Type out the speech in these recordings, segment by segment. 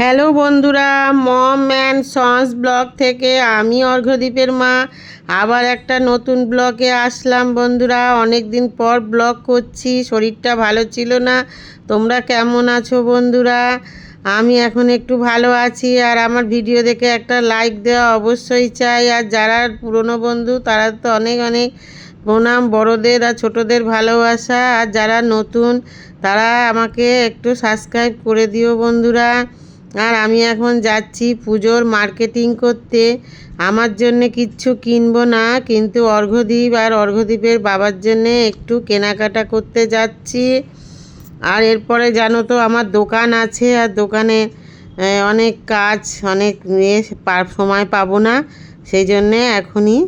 Hello বন্ধুরা, মম and sons blog থেকে আমি অর্ঘ্যদ্বীপের মা। আবার একটা নতুন ব্লগে আসলাম বন্ধুরা। অনেক দিন পর ব্লগ করছি, শরীরটা ভালো ছিল না। তোমরা কেমন আছো বন্ধুরা? আমি এখন একটু ভালো আছি, আর আমার ভিডিও দেখে একটা লাইক দেওয়া অবশ্যই চাই। আর যারা পুরনো বন্ধু, তারা তো অনেক অনেক প্রণাম, বড়দের আর ছোটদের ভালোবাসা। আর যারা নতুন, তারা আমাকে একটু সাবস্ক্রাইব করে দিও বন্ধুরা। আর আমি এখন যাচ্ছি পুজোর মার্কেটিং করতে। আমার জন্যে কিচ্ছু কিনবো না, কিন্তু অর্ঘ্যদ্বীপ আর অর্ঘ্যদ্বীপের বাবার জন্যে একটু কেনাকাটা করতে যাচ্ছি। আর এরপরে জানো তো আমার দোকান আছে, আর দোকানে অনেক কাজ, অনেক ইয়ে সময় পাবো না। সেই জন্যে এখনই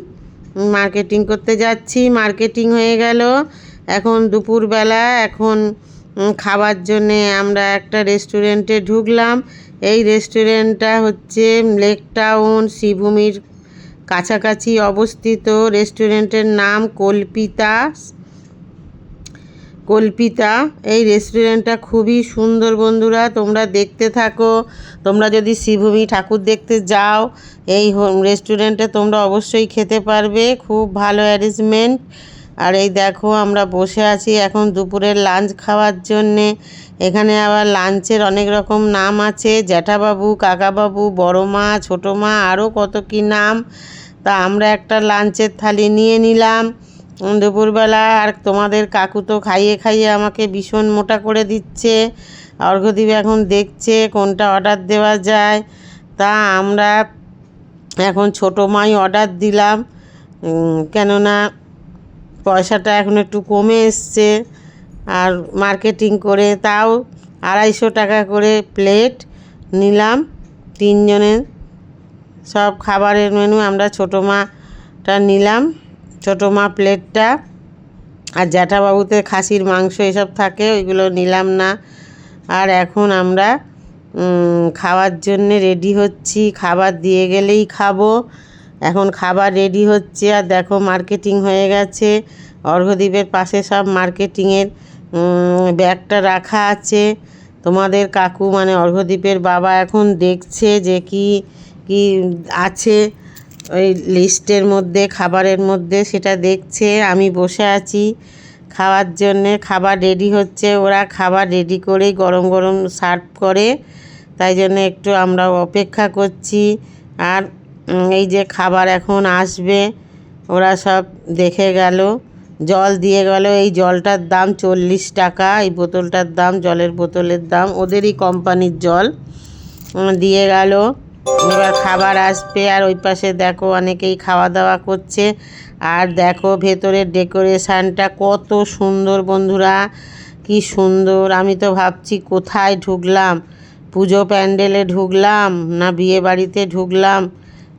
মার্কেটিং করতে যাচ্ছি। মার্কেটিং হয়ে গেল। এখন দুপুরবেলা, এখন খাবার জন্যে আমরা একটা রেস্টুরেন্টে ঢুকলাম। এই রেস্টুরেন্টটা হচ্ছে লেক টাউন শ্রীভূমির কাছাকাছি অবস্থিত। রেস্টুরেন্টের নাম কল্পিতা। কল্পিতা, এই রেস্টুরেন্টটা খুবই সুন্দর বন্ধুরা, তোমরা দেখতে থাকো। তোমরা যদি শ্রীভূমি ঠাকুর দেখতে যাও, এই রেস্টুরেন্টে তোমরা অবশ্যই খেতে পারবে। খুব ভালো অ্যারেঞ্জমেন্ট আর এই দেখো আমরা বসে আছি এখন দুপুরের লাঞ্চ খাওয়ার জন্যে। এখানে আবার লাঞ্চের অনেক রকম নাম আছে, জ্যাঠাবাবু, কাকাবাবু বড় মা ছোটো মা আরও কত কী নাম। তা আমরা একটা লাঞ্চের থালি নিয়ে নিলাম। দুপুরবেলা আর তোমাদের কাকু তো খাইয়ে খাইয়ে আমাকে ভীষণ মোটা করে দিচ্ছে। অর্ঘ্যদ্বীপ এখন দেখছে কোনটা অর্ডার দেওয়া যায়। তা আমরা এখন ছোটো মাই অর্ডার দিলাম কেননা পয়সাটা এখন একটু কমে এসছে। আর মার্কেটিং করে তাও আড়াইশো টাকা করে প্লেট নিলাম তিনজনের। সব খাবারের মেনু আমরা ছোটো মাটা নিলাম, ছোটো মা প্লেটটা আর জ্যাঠাবাবুতে খাসির মাংস এসব থাকে, ওইগুলো নিলাম না। আর এখন আমরা খাওয়ার জন্যে রেডি হচ্ছি। খাবার দিয়ে গেলেই খাব। এখন খাবার রেডি হচ্ছে আর দেখো মার্কেটিং হয়ে গেছে। অর্ঘ্যদ্বীপের পাশে সব মার্কেটিংয়ের ব্যাগটা রাখা আছে। তোমাদের কাকু মানে অর্ঘ্যদ্বীপের বাবা এখন দেখছে যে কি কি আছে ওই লিস্টের মধ্যে, খাবারের মধ্যে, সেটা দেখছে। আমি বসে আছি খাওয়ার জন্যে। খাবার রেডি হচ্ছে। ওরা খাবার রেডি করেই গরম গরম সার্ভ করে। তাই জন্য একটু আমরা অপেক্ষা করছি। আর এই যে খাবার এখন আসবে, ওরা সব দেখে গেল, জল দিয়ে গেল, এই জলটার দাম চল্লিশ টাকা, এই বোতলটার দাম, জলের বোতলের দাম, ওদেরই কোম্পানির জল দিয়ে গেল। এবার খাবার আসবে, আর ওই পাশে দেখো অনেকেই খাওয়া দাওয়া করছে, আর দেখো ভেতরের ডেকোরেশানটা কত সুন্দর বন্ধুরা, কি সুন্দর, আমি তো ভাবছি কোথায় ঢুকলাম, পুজো প্যান্ডেলে ঢুকলাম না বিয়ে বাড়িতে ঢুকলাম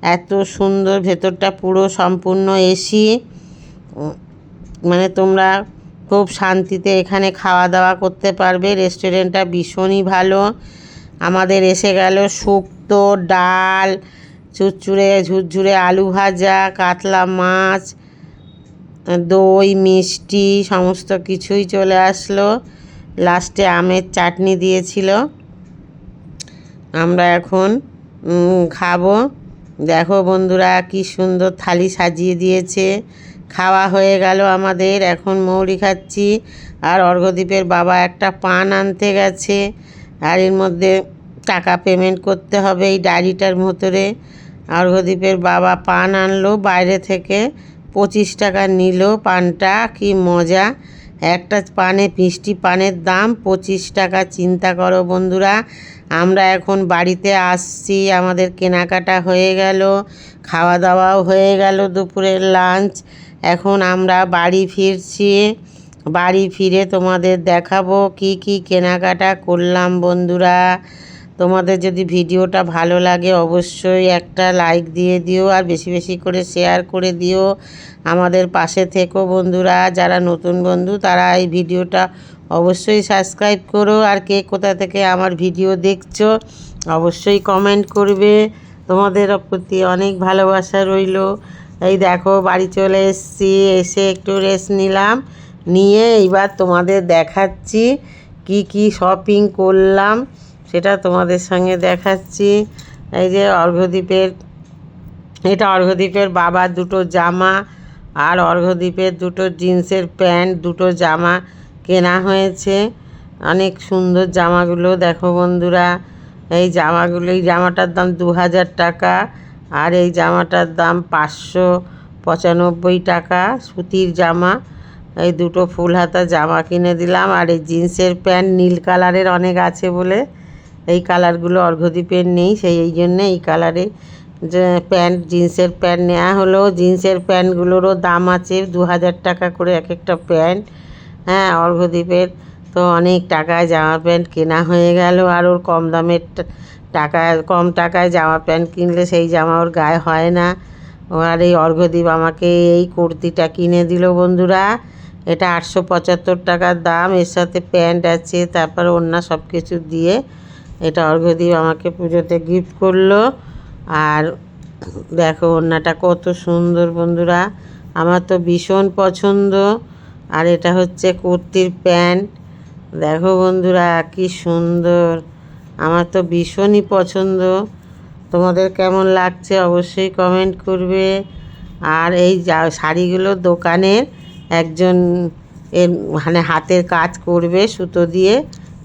এত সুন্দর, ভেতরটা পুরো সম্পূর্ণ এসি মানে তোমরা খুব শান্তিতে এখানে খাওয়া দাওয়া করতে পারবে। রেস্টুরেন্টটা ভীষণই ভালো। আমাদের এসে গেল শুক্তো, ডাল, চুরচুরে, ঝুরঝুরে আলু ভাজা, কাতলা মাছ, দই, মিষ্টি, সমস্ত কিছুই চলে আসলো। লাস্টে আমের চাটনি দিয়েছিল। আমরা এখন খাব। দেখো বন্ধুরা, কি সুন্দর থালি সাজিয়ে দিয়েছে। খাওয়া হয়ে গেল আমাদের, এখন মৌরি খাচ্ছি। আর অর্ঘদ্বীপের বাবা একটা পান আনতে গেছে। আর এর মধ্যে টাকা পেমেন্ট করতে হবে এই ডায়েরিটার ভেতরে। অর্ঘদ্বীপের বাবা পান আনলো, বাইরে থেকে পঁচিশ টাকা নিল পানটা, কি মজা। একটা পানে, মিষ্টি পানের দাম পঁচিশ টাকা, চিন্তা করো বন্ধুরা। আমরা এখন বাড়িতে আসছি, আমাদের কেনাকাটা হয়ে গেল খাওয়া দাওয়াও হয়ে গেল, দুপুরের লাঞ্চ এখন আমরা বাড়ি ফিরছি। বাড়ি ফিরে তোমাদের দেখাবো কি কি কেনাকাটা করলাম, বন্ধুরা। তোমাদের যদি ভিডিওটা ভালো লাগে অবশ্যই একটা লাইক দিয়ে দিও আর বেশি বেশি করে শেয়ার করে দিও। আমাদের পাশে থেকো বন্ধুরা। যারা নতুন বন্ধু, তারা এই ভিডিওটা অবশ্যই সাবস্ক্রাইব করো। আর কে কোথা থেকে আমার ভিডিও দেখছ, অবশ্যই কমেন্ট করবে। তোমাদের প্রতি অনেক ভালোবাসা রইল। এই দেখো, বাড়ি চলে এসেছি। এসে একটু রেস্ট নিলাম। নিয়ে এইবার তোমাদের দেখাচ্ছি কি কি শপিং করলাম, সেটা তোমাদের সঙ্গে দেখাচ্ছি। এই যে অর্ঘদ্বীপের এটা অর্ঘদ্বীপের বাবার দুটো জামা আর অর্ঘদ্বীপের দুটো জিন্সের প্যান্ট, দুটো জামা কেনা হয়েছে। অনেক সুন্দর জামাগুলো। দেখো বন্ধুরা, এই জামাগুলো, এই জামাটার দাম দু হাজার টাকা আর এই জামাটার দাম পাঁচশো পঁচানব্বই টাকা। সুতির জামা, এই দুটো ফুল হাতা জামা কিনে দিলাম। আর এই জিন্সের প্যান্ট নীল কালারের অনেক আছে বলে এই কালারগুলো অর্ঘদ্বীপের নেই। সেই, এই জন্যে এই কালারে প্যান্ট, জিন্সের প্যান্ট নেওয়া হলো। জিন্সের প্যান্টগুলোরও দাম আছে দু হাজার টাকা করে এক একটা প্যান্ট। হ্যাঁ অর্ঘদ্বীপের তো অনেক টাকায় জামা প্যান্ট কেনা হয়ে গেল। আর ওর কম দামের টাকায়, কম টাকায় জামা প্যান্ট কিনলে সেই জামা ওর গায়ে হয় না। ও আর এই অর্ঘদ্বীপ আমাকে এই কুর্তিটা কিনে দিল বন্ধুরা। এটা আটশো পঁচাত্তর টাকার দাম। এর সাথে প্যান্ট আছে, তারপর অন্য সব কিছু দিয়ে এটা অর্ঘ্যদীপ আমাকে পুজোতে গিফট করল। আর দেখো, ওড়নাটা কত সুন্দর বন্ধুরা। আমার তো ভীষণ পছন্দ। আর এটা হচ্ছে কুর্তির প্যান্ট। দেখো বন্ধুরা, কি সুন্দর। আমার তো ভীষণই পছন্দ। তোমাদের কেমন লাগছে অবশ্যই কমেন্ট করবে। আর এই যা, শাড়িগুলো দোকানের একজন এর মানে হাতের কাজ করবে সুতো দিয়ে।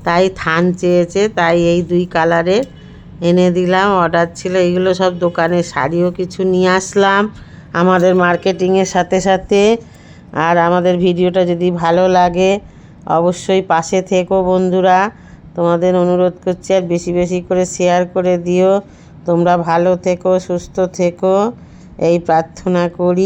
তাই থান চেয়েছে, তাই এই দুই কালারের এনে দিলাম অর্ডার ছিল। এইগুলো সব দোকানের শাড়িও কিছু নিয়ে আসলাম। আমাদের মার্কেটিংয়ের সাথে সাথে আর আমাদের ভিডিওটা যদি ভালো লাগে, অবশ্যই পাশে থেকো বন্ধুরা। তোমাদের অনুরোধ করছি আর বেশি বেশি করে শেয়ার করে দিও। তোমরা ভালো থেকো, সুস্থ থেকো। এই প্রার্থনা করি।